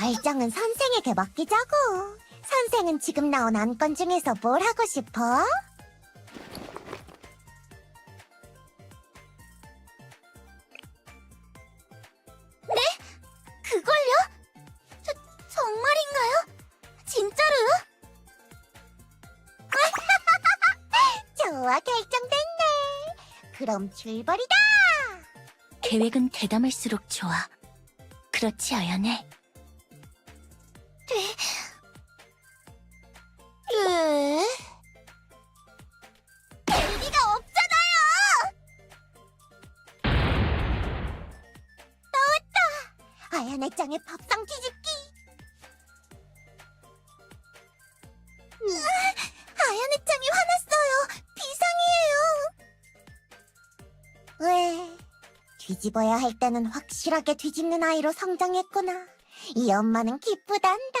결정은 선생에게 맡기자고. 선생은 지금 나온 안건 중에서 뭘 하고 싶어? 네? 그걸요? 저, 정말인가요? 진짜로요? 좋아, 결정됐네. 그럼 출발이다! 계획은 대담할수록 좋아. 그렇지, 아연해. 아야네 짱의 밥상 뒤집기! 아야네 짱이 화났어요! 비상이에요! 왜? 뒤집어야 할 때는 확실하게 뒤집는 아이로 성장했구나. 이 엄마는 기쁘단다.